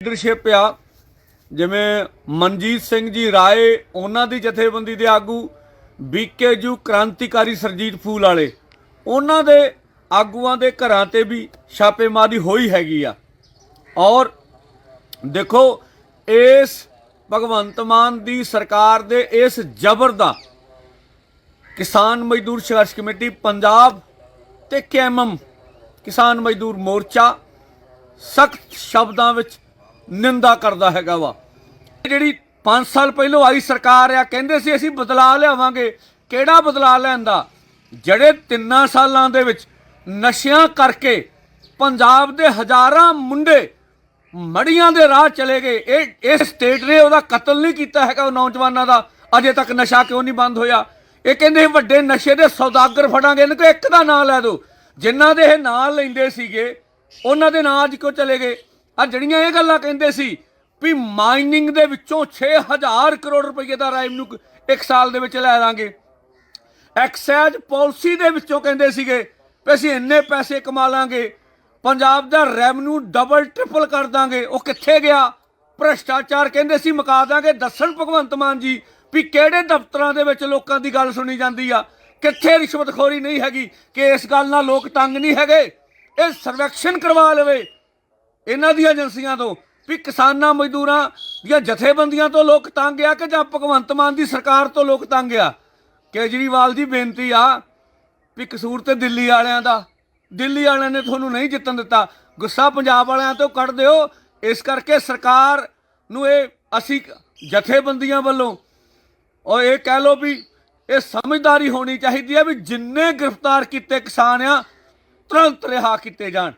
Leadership ਆ, ਜਿਵੇਂ ਮਨਜੀਤ ਸਿੰਘ ਜੀ ਰਾਏ, ਉਹਨਾਂ ਦੀ ਜਥੇਬੰਦੀ ਦੇ ਆਗੂ ਬੀਕੇਯੂ ਕ੍ਰਾਂਤੀਕਾਰੀ ਸਰਜੀਤ ਫੂਲ ਵਾਲੇ। ਉਹਨਾਂ ਦੇ ਆਗੂਆਂ ਦੇ ਘਰਾਂ ਤੇ ਵੀ ਛਾਪੇਮਾਰੀ ਹੋਈ ਹੈਗੀ ਆ। ਔਰ ਦੇਖੋ, ਇਸ ਭਗਵੰਤ ਮਾਨ ਦੀ ਸਰਕਾਰ ਦੇ ਇਸ ਜ਼ਬਰ ਦਾ ਕਿਸਾਨ ਮਜ਼ਦੂਰ ਸੰਘਰਸ਼ ਕਮੇਟੀ, ਪੰਜਾਬ ਤੇ ਕੇਐਮਐਮ ਕਿਸਾਨ ਮਜ਼ਦੂਰ ਮੋਰਚਾ ਸਖਤ ਸ਼ਬਦਾਂ ਵਿੱਚ ਨਿੰਦਾ ਕਰਦਾ ਹੈਗਾ ਵਾ। ਇਹ ਜਿਹੜੀ 5 ਸਾਲ ਪਹਿਲਾਂ ਆਈ ਸਰਕਾਰ ਆ, ਕਹਿੰਦੇ ਸੀ ਅਸੀਂ ਬਦਲਾਅ ਲਿਆਵਾਂਗੇ। ਕਿਹੜਾ ਬਦਲਾਅ ਲਿਆਂਦਾ ਜਿਹੜੇ ਤਿੰਨਾਂ ਸਾਲਾਂ ਦੇ ਵਿੱਚ ਨਸ਼ਿਆਂ ਕਰਕੇ ਪੰਜਾਬ ਦੇ ਹਜ਼ਾਰਾਂ ਮੁੰਡੇ ਮੜੀਆਂ ਦੇ ਰਾਹ ਚਲੇ ਗਏ। ਇਹ ਇਸ ਸਟੇਟ ਨੇ ਉਹਦਾ ਕਤਲ ਨਹੀਂ ਕੀਤਾ ਹੈਗਾ ਉਹ ਨੌਜਵਾਨਾਂ ਦਾ। ਅਜੇ ਤੱਕ ਨਸ਼ਾ ਕਿਉਂ ਨਹੀਂ ਬੰਦ ਹੋਇਆ? ਇਹ ਕਹਿੰਦੇ ਵੱਡੇ ਨਸ਼ੇ ਦੇ ਸੌਦਾਗਰ ਫੜਾਂਗੇ। ਇਹਨਾਂ ਕੋ ਇੱਕ ਦਾ ਨਾਂ ਲੈ ਦਿਓ। ਜਿਨ੍ਹਾਂ ਦੇ ਇਹ ਨਾਂ ਲੈਂਦੇ ਸੀਗੇ, ਉਹਨਾਂ ਦੇ ਨਾਂ ਅੱਜ ਕਿਉਂ ਚਲੇ ਗਏ? ਆ ਜਿਹੜੀਆਂ ਇਹ ਗੱਲਾਂ ਕਹਿੰਦੇ ਸੀ ਵੀ ਮਾਈਨਿੰਗ ਦੇ ਵਿੱਚੋਂ 6000 ਕਰੋੜ ਰੁਪਏ ਦਾ ਰੈਵਨਿਊ ਇੱਕ ਸਾਲ ਦੇ ਵਿੱਚ ਲੈ ਲਾਂਗੇ ਐਕਸਾਈਜ਼ ਪਾਲਿਸੀ ਦੇ ਵਿੱਚੋਂ ਕਹਿੰਦੇ ਸੀਗੇ ਵੀ ਅਸੀਂ ਇੰਨੇ ਪੈਸੇ ਕਮਾ ਲਾਂਗੇ, ਪੰਜਾਬ ਦਾ ਰੈਵਨਿਊ ਡਬਲ ਟ੍ਰਿਪਲ ਕਰ ਦਾਂਗੇ। ਉਹ ਕਿੱਥੇ ਗਿਆ? ਭ੍ਰਸ਼ਟਾਚਾਰ ਕਹਿੰਦੇ ਸੀ, ਮੁਕਾ ਦਾਂਗੇ। ਦੱਸਣ ਭਗਵੰਤ ਮਾਨ ਜੀ ਵੀ ਕਿਹੜੇ ਦਫ਼ਤਰਾਂ ਦੇ ਵਿੱਚ ਲੋਕਾਂ ਦੀ ਗੱਲ ਸੁਣੀ ਜਾਂਦੀ ਆ? ਕਿੱਥੇ ਰਿਸ਼ਵਤਖੋਰੀ ਨਹੀਂ ਹੈਗੀ? ਕਿ ਇਸ ਗੱਲ ਨਾਲ ਲੋਕ ਤੰਗ ਨਹੀਂ ਹੈਗੇ? ਇਹ ਸਰਵੇਖਣ ਕਰਵਾ ਲਵੇ। ਇਹਨਾਂ ਦੀਆਂ ਏਜੰਸੀਆਂ ਤੋਂ ਵੀ ਕਿਸਾਨਾਂ ਮਜ਼ਦੂਰਾਂ ਦੀਆਂ ਜਥੇਬੰਦੀਆਂ ਤੋਂ ਲੋਕ ਤੰਗ ਆ ਕਿ ਜਾਂ ਭਗਵੰਤ ਮਾਨ ਦੀ ਸਰਕਾਰ ਤੋਂ ਲੋਕ ਤੰਗ ਆ? ਕੇਜਰੀਵਾਲ ਦੀ ਬੇਨਤੀ ਆ ਵੀ ਕਸੂਰ ਤੇ ਦਿੱਲੀ ਵਾਲਿਆਂ ਦਾ। ਦਿੱਲੀ ਵਾਲਿਆਂ ਨੇ ਤੁਹਾਨੂੰ ਨਹੀਂ ਜਿੱਤਣ ਦਿੱਤਾ। ਗੁੱਸਾ ਪੰਜਾਬ ਵਾਲਿਆਂ ਤੋਂ ਕੱਢ ਦਿਓ। ਇਸ ਕਰਕੇ ਸਰਕਾਰ ਨੂੰ ਇਹ ਅਸੀਂ ਜਥੇਬੰਦੀਆਂ ਵੱਲੋਂ ਔਰ ਇਹ ਕਹਿ ਲਓ ਵੀ ਇਹ ਸਮਝਦਾਰੀ ਹੋਣੀ ਚਾਹੀਦੀ ਹੈ ਵੀ ਜਿੰਨੇ ਗ੍ਰਿਫਤਾਰ ਕੀਤੇ ਕਿਸਾਨ ਆ, ਤੁਰੰਤ ਰਿਹਾ ਕੀਤੇ ਜਾਣ।